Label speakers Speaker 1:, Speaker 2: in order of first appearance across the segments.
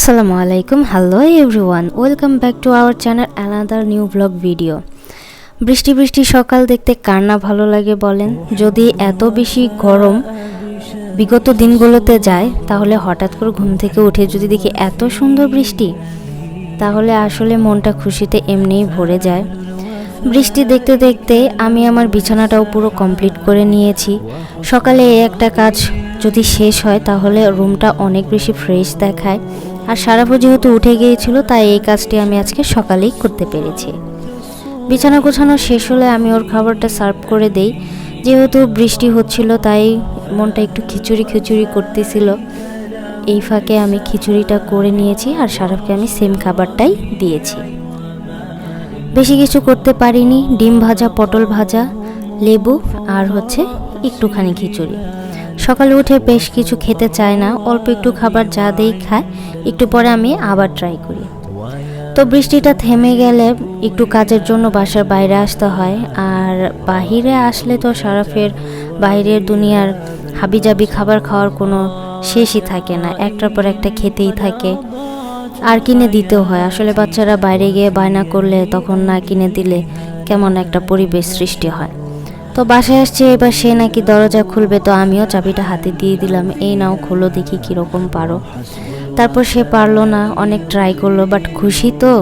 Speaker 1: আসসালামু আলাইকুম। Hello everyone welcome back to our channel another new vlog video বৃষ্টি বৃষ্টি সকাল দেখতে কার না ভালো লাগে বলেন? যদি এত বেশি গরম বিগত দিনগুলোতে যায়, তাহলে হঠাৎ করে ঘুম থেকে উঠে যদি দেখি এত সুন্দর বৃষ্টি, তাহলে আসলে মনটা খুশিতে এমনিই ভরে যায়। বৃষ্টি দেখতে দেখতে আমি আমার বিছানাটাও পুরো কমপ্লিট করে নিয়েছি। সকালে এই একটা কাজ যদি শেষ হয়, তাহলে রুমটা অনেক বেশি ফ্রেশ দেখায়। আর সারাফু যেহেতু উঠে গিয়েছিল, তাই এই কাজটি আমি আজকে সকালেই করতে পেরেছি। বিছানা গোছানো শেষ হলে আমি ওর খাবারটা সার্ভ করে দেই। যেহেতু বৃষ্টি হচ্ছিল, তাই মনটা একটু খিচুড়ি খিচুড়ি করতেছিল। এই ফাঁকে আমি খিচুড়িটা করে নিয়েছি আর সারাফকে আমি সেম খাবারটাই দিয়েছি। বেশি কিছু করতে পারিনি। ডিম ভাজা, পটল ভাজা, লেবু আর হচ্ছে একটুখানি খিচুড়ি। সকালে উঠে বেশ কিছু খেতে চায় না, অল্প একটু খাবার যা দেই খায়, একটু পরে আমি আবার ট্রাই করি। তো বৃষ্টিটা থেমে গেলে একটু কাজের জন্য বাসার বাইরে আসতে হয়, আর বাহিরে আসলে তো সারাফের বাইরের দুনিয়ার হাবিজাবি খাবার খাওয়ার কোনো শেষই থাকে না, একটার পর একটা খেতেই থাকে। আর কিনে দিতেও হয়, আসলে বাচ্চারা বাইরে গিয়ে বায়না করলে তখন না কিনে দিলে কেমন একটা পরিবেশ সৃষ্টি হয়। তো বাসায় আসছে, এবার সে নাকি দরজা খুলবে, তো আমিও চাবিটা হাতে দিয়ে দিলাম। এই নাও, খোলো দেখি কীরকম পারো। তারপর সে পারল না, অনেক ট্রাই করল বাট খুশি তো।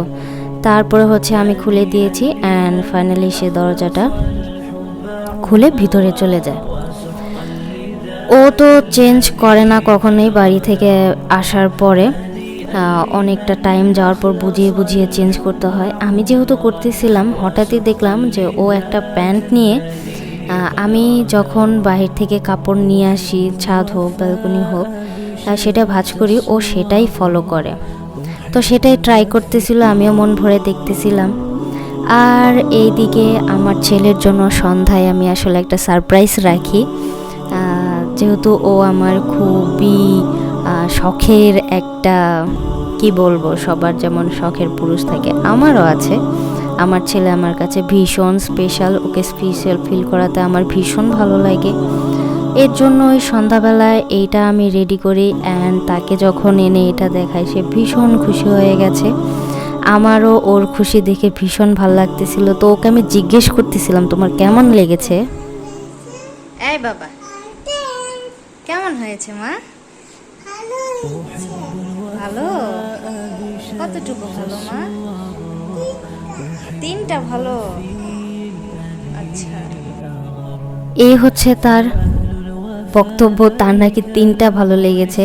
Speaker 1: তারপরে হচ্ছে আমি খুলে দিয়েছি অ্যান্ড ফাইনালি সে দরজাটা খুলে ভিতরে চলে যায়। ও তো চেঞ্জ করে না কখনোই বাড়ি থেকে আসার পরে। অনেকটা টাইম যাওয়ার পর বুঝিয়ে বুঝিয়ে চেঞ্জ করতে হয়। আমি যেহেতু করতেছিলাম, হঠাৎই দেখলাম যে ও একটা প্যান্ট নিয়ে আমি যখন বাহির থেকে কাপড় নিয়ে আসি, ছাদ হোক ব্যালকনি হোক সেটা ভাজ করি, ও সেটাই ফলো করে। তো সেটাই ট্রাই করতেছিল, আমিও মন ভরে দেখতেছিলাম। আর এইদিকে আমার ছেলের জন্য সন্ধ্যায় আমি আসলে একটা সারপ্রাইজ রাখি। যেহেতু ও আমার খুবই শখের একটা, কি বলব, সবার যেমন শখের পুরুষ থাকে, আমারও আছে। আমার ছেলে আমার কাছে ভীষণ স্পেশাল ওকে স্পেশাল ফিল করাতে আমার ভীষণ ভালো লাগে। এর জন্য ওই সন্ধ্যাবেলায় এইটা আমি রেডি করি অ্যান্ড তাকে যখন এনে এটা দেখাই সে ভীষণ খুশি হয়ে গেছে। আমারও ওর খুশি দেখে ভীষণ ভালো লাগতেছিল। তো ওকে আমি জিজ্ঞেস করতেছিলাম তোমার কেমন লেগেছে? এই বাবা কেমন হয়েছে মা? ভালো? কতটুকু ভালো মা? তিনটা ভালো। আচ্ছা। এই হচ্ছে তার বক্তব্য, তার নাকি তিনটা ভালো লেগেছে।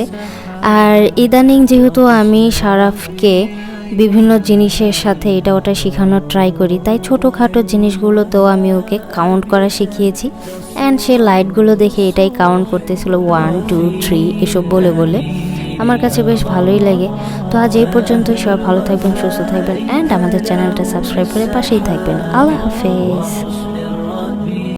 Speaker 1: আর ইদানিং যেহেতু আমি সারাফকে বিভিন্ন জিনিসের সাথে এটা ওটা শেখানোর ট্রাই করি, তাই ছোটোখাটো জিনিসগুলোতেও আমি ওকে কাউন্ট করা শিখিয়েছি। অ্যান্ড সে লাইটগুলো দেখে এটাই কাউন্ট করতেছিল ওয়ান টু থ্রি এসব বলে বলে। আমার কাছে বেশ ভালোই লাগে। তো আজ এই পর্যন্তই। সব ভালো থাকবেন, সুস্থ থাকবেন অ্যান্ড আমাদের চ্যানেলটা সাবস্ক্রাইব করে পাশেই থাকবেন। আল্লাহ হাফেজ।